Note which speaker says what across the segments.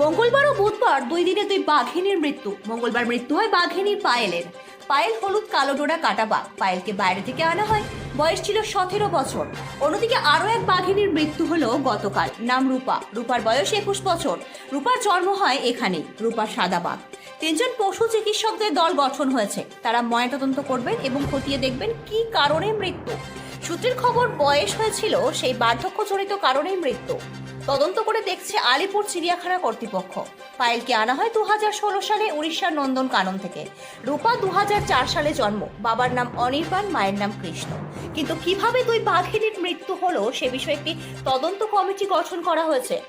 Speaker 1: মঙ্গলবার ও বুধবার দুই দিনে দুই বাঘিনীর মৃত্যু। মঙ্গলবার মৃত্যু হয় বাঘিনীর পায়েলের। পায়েল হলুদ কালো ডোরা কাটা বাঘ। পায়েলকে বাইরে থেকে আনা হয়। বয়স ছিল সতেরো বছর। অন্যদিকে আরও এক বাঘিনীর মৃত্যু হলো গতকাল। নাম রূপা। রূপার বয়স একুশ বছর। রূপার জন্ম হয় এখানেই রূপার সাদা বাঘ। তিনজন পশু চিকিৎসকদের দল গঠন হয়েছে। তারা ময়নাতদন্ত করবেন এবং খতিয়ে দেখবেন কি কারণে মৃত্যু। সূত্রের খবর বয়স হয়েছিল সেই বার্ধক্যজনিত কারণেই মৃত্যু। তদন্ত করে দেখছে আলিপুর চিড়িয়াখানা কর্তৃপক্ষ। পায়েলকে আনা হয় দুহাজার ষোলো সালে উড়িষ্যার নন্দন কানন থেকে। রূপা দু হাজার চার সালে জন্ম। বাবার নাম অনির্বাণ, মায়ের নাম কৃষ্ণ। কিন্তু কীভাবে দুই বাঘিনীর মৃত্যু হলো সে বিষয়ে একটি তদন্ত কমিটি গঠন করা হয়েছে।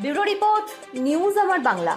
Speaker 1: ব্যুরো রিপোর্ট, নিউজ আমার বাংলা।